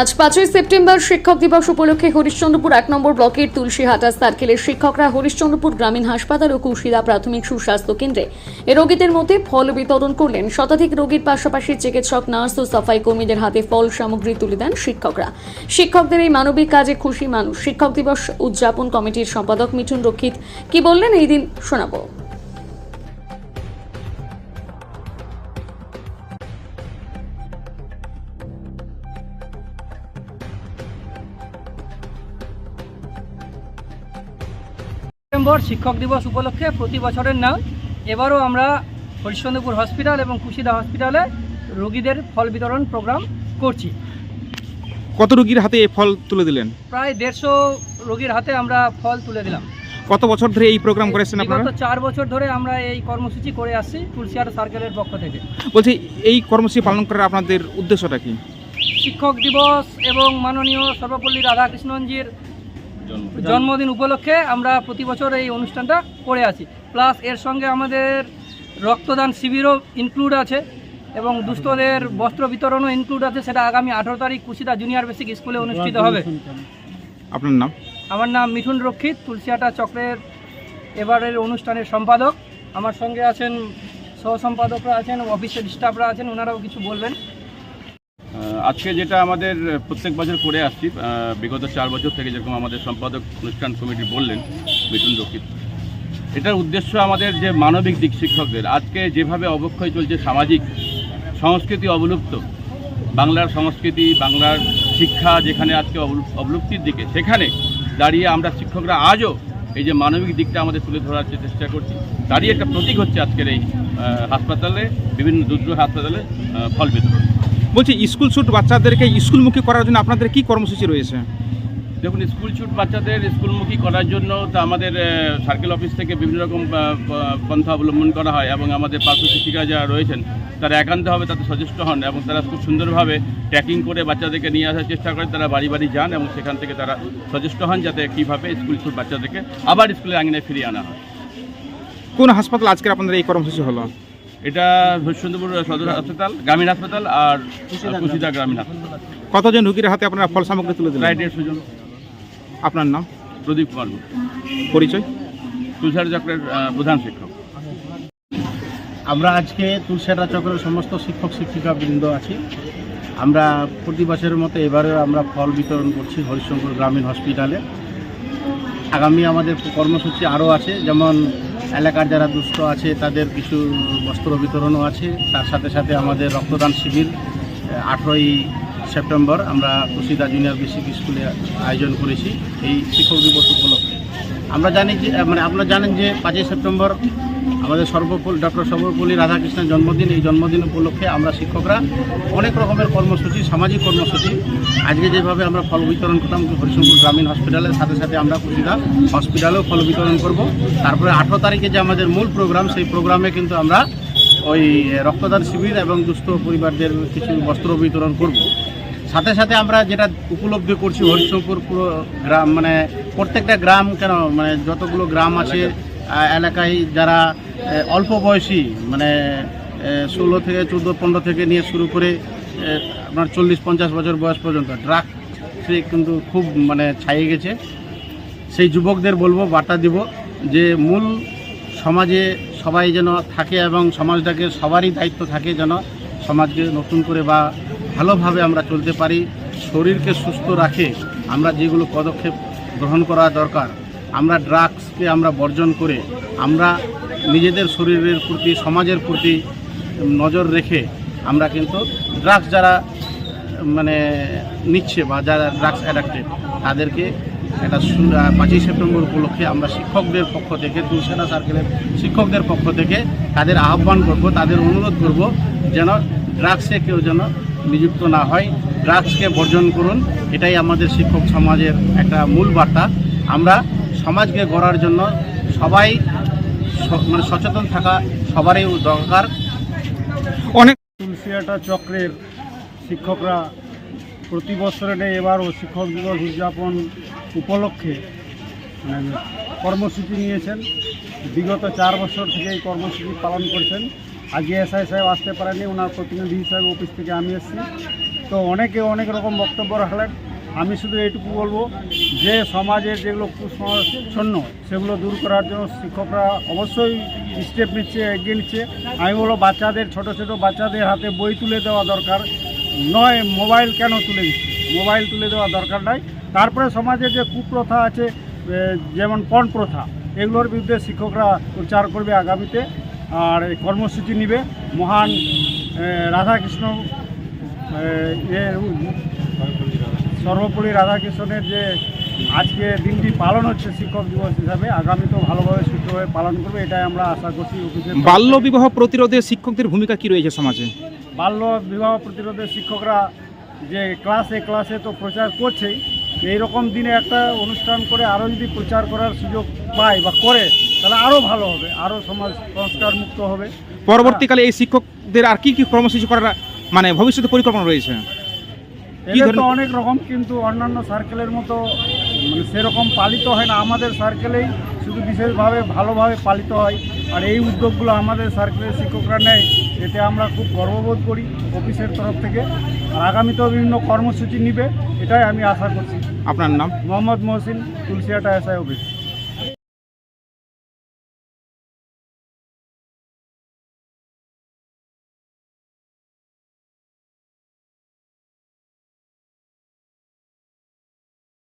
আজ পাঁচই সেপ্টেম্বর শিক্ষক দিবস উপলক্ষে হরিশ্চন্দ্রপুর এক নম্বর ব্লকের তুলসীহাটা সার্কেলের শিক্ষকরা হরিশ্চন্দ্রপুর গ্রামীণ হাসপাতাল ও কুশিদা প্রাথমিক সুস্বাস্থ্য কেন্দ্রে রোগীদের মধ্যে ফল বিতরণ করলেন। শতাধিক রোগীর পাশাপাশি চিকিৎসক, নার্স ও সাফাই কর্মীদের হাতে ফল সামগ্রী তুলে দেন শিক্ষকরা। শিক্ষকদের এই মানবিক কাজে খুশি মানুষ। শিক্ষক দিবস উদযাপন কমিটির সম্পাদক মিঠুন রক্ষিত কি বললেন এই দিন শোনাবো। সেপ্টেম্বর শিক্ষক দিবস উপলক্ষে প্রতি বছরের নাম। এবারও আমরা হরিশ্চন্দ্রপুর হসপিটাল এবং কুশিদা হসপিটালে রোগীদের ফল বিতরণ প্রোগ্রাম করছি। কত রোগীর হাতে এই ফল তুলে দিলেন? প্রায় দেড়শো রোগীর হাতে আমরা ফল তুলে দিলাম। কত বছর ধরে এই প্রোগ্রাম করেছেন আপনারা? বিগত চার বছর ধরে আমরা এই কর্মসূচি করে আসছি তুলসিয়ার সার্কেলের পক্ষ থেকে। বলছি এই কর্মসূচি পালন করার আপনাদের উদ্দেশ্যটা কি? শিক্ষক দিবস এবং মাননীয় সর্বপল্লী রাধাকৃষ্ণনজির জন্মদিন। উপলক্ষে আমরা প্রতি বছর এই অনুষ্ঠানটা করে আছি। প্লাস এর সঙ্গে আমাদের রক্তদান শিবিরও ইনক্লুড আছে এবং দুস্থদের বস্ত্র বিতরণও ইনক্লুড আছে। সেটা আগামী আঠারো তারিখ কুশিদা জুনিয়র বেসিক স্কুলে অনুষ্ঠিত হবে। আপনার নাম? আমার নাম মিঠুন রক্ষিত তুলসিয়াটা চক্রের এবারের অনুষ্ঠানের সম্পাদক। আমার সঙ্গে আছেন সহ সম্পাদকরা আছেন অফিসের স্টাফরা আছেন ওনারাও কিছু বলবেন। আজকে যেটা আমাদের প্রত্যেক বছর করে আসছি বিগত চার বছর থেকে যেরকম আমাদের সম্পাদক অনুষ্ঠান কমিটি বললেন, মিঠুন রক্ষিত এটার উদ্দেশ্য আমাদের যে মানবিক দিক শিক্ষকদের, আজকে যেভাবে অবক্ষয় চলছে সামাজিক সংস্কৃতি অবলুপ্ত, বাংলার সংস্কৃতি, বাংলার শিক্ষা যেখানে আজকে অবলুপ- অবলুপ্তির দিকে, সেখানে দাঁড়িয়ে আমরা শিক্ষকরা আজও এই যে মানবিক দিকটা আমাদের তুলে ধরার চেষ্টা করছি, তারই একটা প্রতীক হচ্ছে আজকের এই হাসপাতালে, বিভিন্ন দুর্যোগ হাসপাতালে ফল বিতরণ। বলছি স্কুল ছুট বাচ্চাদেরকে স্কুলমুখী করার জন্য আপনাদের কি কর্মসূচি রয়েছে? দেখুন স্কুল ছুট বাচ্চাদের স্কুলমুখী করার জন্য তো আমাদের সার্কেল অফিস থেকে বিভিন্ন রকম পন্থা অবলম্বন করা হয় এবং আমাদের পার্শ্ব শিক্ষিকা যারা রয়েছেন তারা একান্তভাবে তাতে সচেষ্ট হন এবং তারা খুব সুন্দরভাবে ট্র্যাকিং করে বাচ্চাদেরকে নিয়ে আসার চেষ্টা করে তারা বাড়ি বাড়ি যান এবং সেখান থেকে তারা সচেষ্ট হন যাতে কীভাবে স্কুল ছুট বাচ্চাদেরকে আবার স্কুলের আঙিনায় ফিরিয়ে আনা হয়। কোন হাসপাতাল আজকের আপনাদের এই কর্মসূচি হলো? এটা হরিশ্চন্দ্রপুর সদর হাসপাতাল গ্রামীণ হাসপাতাল আর কুশিদা গ্রামীণ। হাসপাতাল। কতজন রোগীর হাতে আপনারা ফল সামগ্রী তুলে দিলেন? প্রায় দেড়শো জন আপনার নাম? প্রদীপ কুমার গুপ্ত। পরিচয়? তুষার চক্রের প্রধান শিক্ষক। আমরা আজকে তুলসেরা চক্রের সমস্ত শিক্ষক শিক্ষিকা বৃন্দ আছি। আমরা প্রতি বছরের মতো এবারেও আমরা ফল বিতরণ করছি হরিশঙ্কর গ্রামীণ হসপিটালে। আগামী আমাদের কর্মসূচি আরও আছে যেমন এলাকার যারা দুস্থ আছে, তাদের কিছু বস্ত্র বিতরণও আছে। তার সাথে সাথে আমাদের রক্তদান শিবির আঠেরোই সেপ্টেম্বর আমরা কুশিদা জুনিয়র বেসিক স্কুলে আয়োজন করেছি এই শিক্ষক দিবস উপলক্ষে। আমরা জানি যে মানে আপনারা জানেন যে পাঁচই সেপ্টেম্বর আমাদের সর্বপল্লী ডক্টর সর্বপল্লী রাধাকৃষ্ণের জন্মদিন, এই জন্মদিন উপলক্ষে আমরা শিক্ষকরা অনেক রকমের কর্মসূচি, সামাজিক কর্মসূচি। আজকে যেভাবে আমরা ফল বিতরণ করতাম হরিশঙ্কর গ্রামীণ হসপিটালের সাথে সাথে আমরা কুশিদা হসপিটালেও ফল বিতরণ করব। তারপরে আঠেরো তারিখে যে আমাদের মূল প্রোগ্রাম, সেই প্রোগ্রামে কিন্তু আমরা ওই রক্তদান শিবির এবং দুস্থ পরিবারদের কিছু বস্ত্র বিতরণ করব। সাথে সাথে আমরা যেটা উপলব্ধি করছি, হরিশঙ্কর পুরো গ্রাম মানে প্রত্যেকটা গ্রাম কেন মানে যতগুলো গ্রাম আছে এলাকায় যারা অল্প বয়সী মানে ষোলো থেকে চোদ্দ, পনেরো থেকে নিয়ে শুরু করে আপনার চল্লিশ, পঞ্চাশ বছর বয়স পর্যন্ত ড্রাগসে কিন্তু খুব মানে ছাইয়ে গেছে। সেই যুবকদের বলব, বার্তা দিব যে, মূল সমাজে সবাই যেন থাকে এবং সমাজটাকে সবারই দায়িত্ব থাকে যেন সমাজকে নতুন করে বা ভালোভাবে আমরা চলতে পারি, শরীরকে সুস্থ রাখে, আমরা যেগুলো পদক্ষেপ গ্রহণ করা দরকার আমরা ড্রাগসকে আমরা বর্জন করে আমরা নিজেদের শরীরের প্রতি, সমাজের প্রতি নজর রেখে আমরা কিন্তু ড্রাগস যারা মানে নিচ্ছে বা যারা ড্রাগস অ্যাডাক্টেড তাদেরকে একটা পাঁচই সেপ্টেম্বর উপলক্ষে আমরা শিক্ষকদের পক্ষ থেকে তুলসেনা সার্কেলের শিক্ষকদের পক্ষ থেকে তাদের আহ্বান করব, তাদের অনুরোধ করব যেন ড্রাগসে কেউ যেন নিযুক্ত না হয়। ড্রাগসকে বর্জন করুন, এটাই আমাদের শিক্ষক সমাজের একটা মূল বার্তা। আমরা সমাজকে গড়ার জন্য সবাই মানে সচেতন থাকা সবারই দরকার। অনেক তুলসিয়াটা চক্রের শিক্ষকরা প্রতি বছরের এবারও শিক্ষক দিবস উদযাপন উপলক্ষে মানে কর্মসূচি নিয়েছেন। বিগত চার বছর থেকে এই কর্মসূচি পালন করছেন। আজকে এসআই সাহেব আসতে পারেনি ওনার প্রতিনিধি হিসাবে অফিস থেকে আমি এসেছি। তো অনেকে অনেক রকম বক্তব্য রাখলেন। আমি শুধু এইটুকু বলব যে সমাজের যেগুলো কুসংচ্ছন্ন সেগুলো দূর করার জন্য শিক্ষকরা অবশ্যই স্টেপ নিচ্ছে, এগিয়ে নিচ্ছে। আমি বলব বাচ্চাদের, ছোট ছোট বাচ্চাদের হাতে বই তুলে দেওয়া দরকার। নয় মোবাইল কেন তুলে দিচ্ছে? মোবাইল তুলে দেওয়া দরকার নাই। তারপরে সমাজে যে কুপ্রথা আছে যেমন পণ প্রথা, এগুলোর বিরুদ্ধে শিক্ষকরা প্রচার করবে আগামীতে। আর এই কর্মসূচি নিবে মহান রাধাকৃষ্ণ সর্বপল্লী রাধাকৃষ্ণনের যে আজকে দিনটি পালন হচ্ছে শিক্ষক দিবস হিসাবে আগামী তো ভালোভাবে সুষ্ঠুভাবে পালন করবে এটাই আমরা আশা করছি অফিসের বাল্য বিবাহ প্রতিরোধে শিক্ষকদের ভূমিকা কি রয়েছে সমাজে? বাল্য বিবাহ প্রতিরোধে শিক্ষকরা যে ক্লাসে ক্লাসে তো প্রচার করছেই এই রকম দিনে একটা অনুষ্ঠান করে আরও যদি প্রচার করার সুযোগ পায় বা করে তাহলে আরও ভালো হবে আরও সমাজ সংস্কার মুক্ত হবে। পরবর্তীকালে এই শিক্ষকদের আর কি কি কর্মসূচি করার মানে ভবিষ্যতে পরিকল্পনা রয়েছে? এদের তো অনেক রকম কিন্তু অন্যান্য সার্কেলের মতো মানে সেরকম পালিত হয় না। আমাদের সার্কেলেই শুধু বিশেষভাবে ভালোভাবে পালিত হয়। আর এই উদ্যোগগুলো আমাদের সার্কেলের শিক্ষকরা নেয় এতে আমরা খুব গর্ববোধ করি অফিসের তরফ থেকে। আর আগামীতেও বিভিন্ন কর্মসূচি নিবে এটাই আমি আশা করছি। আপনার নাম? Mohammad Mohsin Tulsiata SI office.